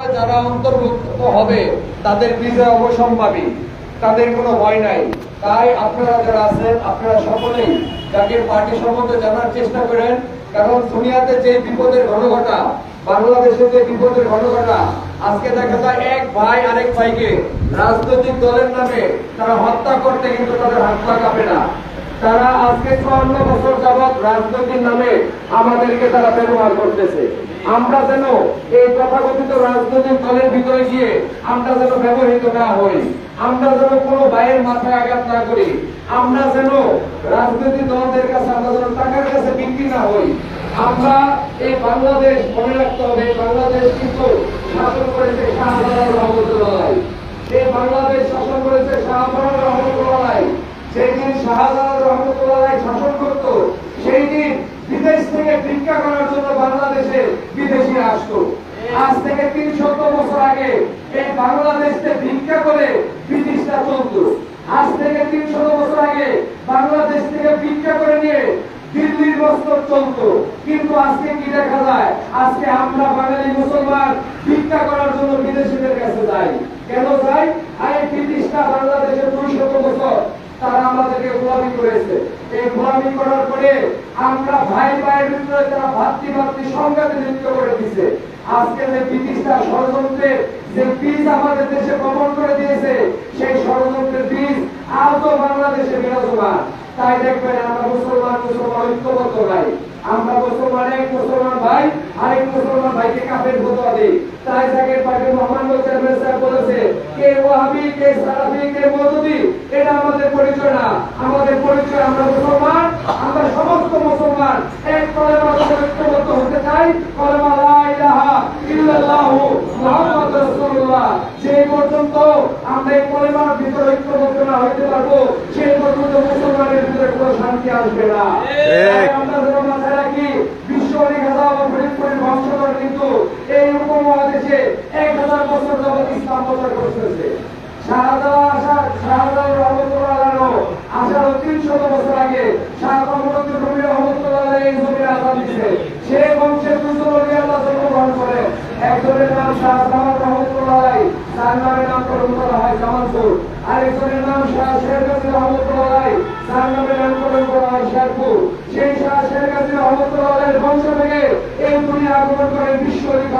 যারা অন্তর্ভুক্ত হবে, তাদের বিজয় অবসম্ভাবী তাদের কোনো ভয় নাই। তাই আপনারা যারা আছেন, আপনারা সকলেই জাতীয় পার্টি সম্বন্ধে জানার চেষ্টা করেন, কারণ দুনিয়াতে যে বিপদের ঘটঘটা বাংলাদেশে যে বিপদের ঘটঘটা আজকে দেখা যায় এক ভাই আরেক ভাইকে রাজনৈতিক দলের নামে তারা হত্যা করতে কিন্তু তাদের হাত কাঁপে না। তারা আজকে চুয়ান্ন বছর যাবৎ রাজনৈতিক নামে আমাদেরকে তারা ব্যবহার করতেছে। আমরা যেন এই তথাকথিত রাজনৈতিক দলের ভিতরে গিয়ে আমরা যেন ব্যবহৃত না হই, আমরা যেন কোনো ভাইয়ের মাথায় আঘাত না করি, আমরা যেন রাজনৈতিক দলদের কাছে, আমরা যেন টাকার কাছে বিক্রি না হই। আমরা এই বাংলাদেশ মনে রাখতে হবে বাংলাদেশ কিন্তু শাসন করেছে শাহজালাল রহমতুল্লাহ এই বাংলাদেশ শাসন করেছে শাহজালাল রহমতুল্লাহ সেই দিন শাহজালাল রহমতুল্লাহ শাসন করত সেই দিন বিদেশ থেকে ভিক্ষা করার জন্য বাংলাদেশে বিদেশি আসতো আজ থেকে তিনশত বছর আগে এই বাংলাদেশে ভিক্ষা করে ব্রিটিশরা চলতো। আজ থেকে তিনশত বছর আগে বাংলাদেশ থেকে ভিক্ষা করে নিয়ে দিল্লির বস্ত্র চলতো। কিন্তু আজকে কি দেখা যায়? আজকে আমরা বাঙালি মুসলমান ভিক্ষা করার জন্য বিদেশিদের কাছে যাই। কেন যাই? আই ব্রিটিশরা বাংলাদেশে দুইশত বছর তারা আমাদেরকে গোলামি করেছে। এই করার পরে আমরা ভাই ভাইয়ের ভিতরে তারা ভাতৃ ভাতৃ সংঘাতে লিপ্ত করে দিছে। আজকে যে ব্রিটিশরা ষড়যন্ত্রের যে বীজ আমাদের দেশে বপন করে দিয়েছে, সেই ষড়যন্ত্রের বীজ আজও বাংলাদেশে বিরাজমান। তাই দেখবেন আমরা মুসলমান মুসলমান ঐক্যবদ্ধ ভাই। আমরা মুসলমান এক, মুসলমান ভাই, আরেক মুসলমান ভাইকে কাফের ফতোয়া দিই। তাই জাকের পার্টি মোহাম্মদ চেয়ারম্যান সাহেব বলেছে ওয়াহাবি কে সালাফি কে মওদুদি এটা আমাদের পরিচয় না। আমাদের পরিচয় আমরা মুসলমান আমরা সমস্ত মুসলমান। এক কলেমা ঐক্যবদ্ধ হতে চাই। কলেমা লা ইলাহা ইল্লাল্লাহু মুহাম্মাদুর রাসূলুল্লাহ। যে পর্যন্ত আমরা এই কলেমার ভিতরে ঐক্যবদ্ধ না হতে পারব সেই পর্যন্ত মুসলমানের ভিতরে কোনো শান্তি আসবে না আমরা যেন মাথায় রাখি বিশ্ব অনেক হাজার ফরিদপুরের বংশধর কিন্তু এই উপমহাদেশে এক হাজার বছর যাবৎ ইসলাম প্রচার করতেছে। শাহজালাল আসার শাহজালাল রহমতুল্লাহ আসার তিনশত বছর আগে শাহ মোহাম্মদ রবি রহমতুল্লাহ এই জমির আজাদ দিছে। সেই বংশের দুজন আল্লাহ জন্মগ্রহণ করে। একজনের নাম শাহ জামাল রহমতুল্লাহ নামের নামকরণ করা হয় জামালপুর। আরেকজনের নাম শাহ শেরগাজী রহমতুল্লাহ নামে নামকরণ করা হয় শেরপুর। সেই শাহ শেরগাজী রহমতুল্লাহ আলাইহির বংশ থেকে এই দুনিয়া আগমন করে